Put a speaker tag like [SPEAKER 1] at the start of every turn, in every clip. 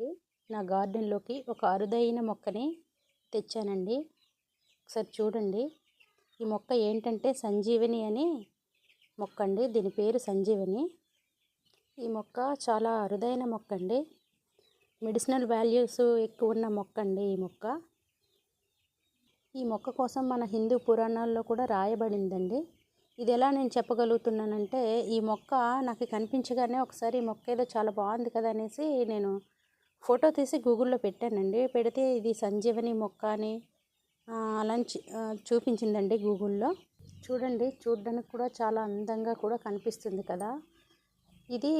[SPEAKER 1] అండి. నా గార్డెన్లోకి ఒక అరుదైన మొక్కని తెచ్చానండి. ఒకసారి చూడండి. ఈ మొక్క ఏంటంటే సంజీవని అని మొక్క అండి దీని పేరు సంజీవని. ఈ మొక్క చాలా అరుదైన మొక్క అండి మెడిసినల్ వాల్యూస్ ఎక్కువ ఉన్న మొక్క అండి ఈ మొక్క. ఈ మొక్క కోసం మన హిందూ పురాణాల్లో కూడా రాయబడిందండి. ఇది ఎలా నేను చెప్పగలుగుతున్నానంటే ఈ మొక్క నాకు కనిపించగానే ఒకసారి ఈ మొక్క ఏదో చాలా బాగుంది కదా అనేసి నేను ఫోటో తీసి గూగుల్లో పెట్టానండి. పెడితే ఇది సంజీవని మొక్క అని అలా చూపించిందండి గూగుల్లో. చూడండి చూడడానికి కూడా చాలా అందంగా కూడా కనిపిస్తుంది కదా. ఇది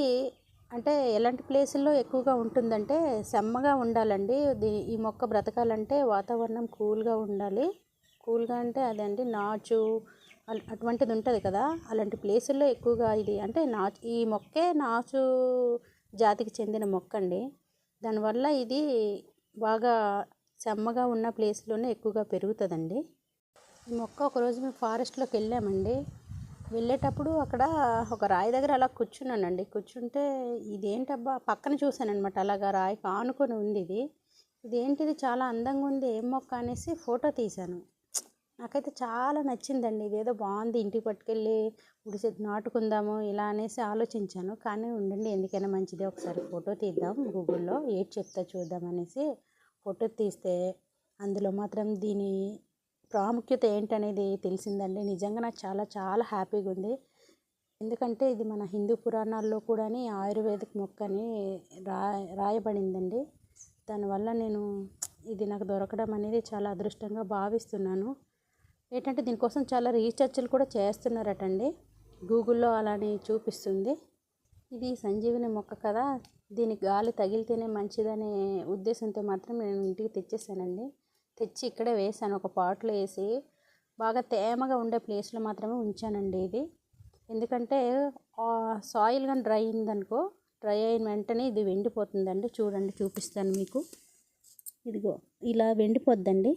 [SPEAKER 1] అంటే ఎలాంటి ప్లేసుల్లో ఎక్కువగా ఉంటుందంటే సెమ్మగా ఉండాలండి. ఈ మొక్క బ్రతకాలంటే వాతావరణం కూల్గా ఉండాలి. కూల్గా అంటే అదండి నాచు అటువంటిది ఉంటుంది కదా. అలాంటి ప్లేసుల్లో ఎక్కువగా ఇది అంటే నాచు ఈ మొక్కే నాచు జాతికి చెందిన మొక్క అండి దానివల్ల ఇది బాగా చెమ్మగా ఉన్న ప్లేస్లోనే ఎక్కువగా పెరుగుతుందండి. ఈ మొక్క ఒకరోజు మేము ఫారెస్ట్లోకి వెళ్ళామండి. వెళ్ళేటప్పుడు అక్కడ ఒక రాయి దగ్గర అలా కూర్చున్నానండి. కూర్చుంటే ఇదేంటబ్బా? పక్కన చూశానమాట అలాగా రాయి కానుకొని ఉంది ఇది. ఇదేంటిది? చాలా అందంగా ఉంది. ఏం మొక్క అనేసి ఫోటో తీశాను. నాకైతే చాలా నచ్చిందండి. ఇదేదో బాగుంది ఇంటికి పట్టుకెళ్ళి గుడిసె నాటుకుందాము ఇలా అనేసి ఆలోచించాను. కానీ ఉండండి ఎందుకైనా మంచిది. ఒకసారి ఫోటో తీద్దాం. గూగుల్లో ఏది చెప్తా చూద్దాం అనేసి ఫోటో తీస్తే అందులో మాత్రం దీని ప్రాముఖ్యత ఏంటనేది తెలిసిందండి. నిజంగా నాకు చాలా చాలా హ్యాపీగా ఉంది. ఎందుకంటే ఇది మన హిందూ పురాణాల్లో కూడా ఆయుర్వేదిక్ మొక్క అని రా రాయబడిందండి. దానివల్ల నేను ఇది నాకు దొరకడం అనేది చాలా అదృష్టంగా భావిస్తున్నాను. ఏంటంటే దీనికోసం చాలా రీసెర్చ్లు కూడా చేస్తున్నారటండి. గూగుల్లో అలానే చూపిస్తుంది. ఇది సంజీవిని మొక్క కదా దీనికి గాలి తగిలితేనే మంచిదనే ఉద్దేశంతో మాత్రం నేను ఇంటికి తెచ్చేసానండి. తెచ్చి ఇక్కడే వేసాను ఒక పాట్లో వేసి. బాగా తేమగా ఉండే ప్లేస్లో మాత్రమే ఉంచానండి ఇది. ఎందుకంటే సాయిల్ కానీ డ్రై అయిందనుకో డ్రై అయిన వెంటనే ఇది వెండిపోతుందండి. చూడండి చూపిస్తాను మీకు. ఇదిగో ఇలా వెండిపోద్దండి.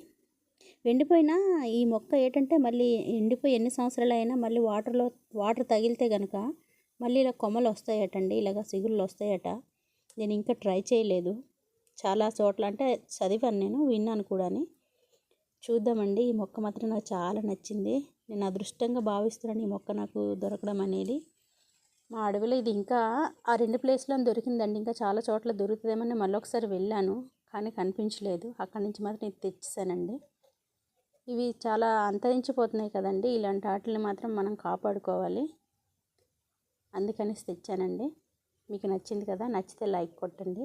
[SPEAKER 1] ఎండిపోయినా ఈ మొక్క ఏంటంటే మళ్ళీ ఎండిపోయి ఎన్ని సంవత్సరాలు అయినా మళ్ళీ వాటర్లో వాటర్ తగిలితే కనుక మళ్ళీ ఇలా కొమ్మలు వస్తాయటండి ఇలాగ సిగుళ్ళు వస్తాయట. నేను ఇంకా ట్రై చేయలేదు. చాలా చోట్ల అంటే చదివాను నేను విన్నాను కూడా చూద్దామండి ఈ మొక్క మాత్రం నాకు చాలా నచ్చింది. నేను అదృష్టంగా భావిస్తున్నాను ఈ మొక్క నాకు దొరకడం అనేది. మా అడవిలో ఇది ఇంకా ఆ రెండు ప్లేస్లో దొరికిందండి. ఇంకా చాలా చోట్ల దొరుకుతుందేమని మళ్ళీ ఒకసారి వెళ్ళాను కానీ కనిపించలేదు. అక్కడి నుంచి మాత్రం ఇది తెచ్చేసానండి. ఇవి చాలా అంతరించిపోతున్నాయి కదండి. ఇలాంటి ఆటలు మాత్రం మనం కాపాడుకోవాలి. అందుకని తెచ్చానండి. మీకు నచ్చింది కదా నచ్చితే లైక్ కొట్టండి.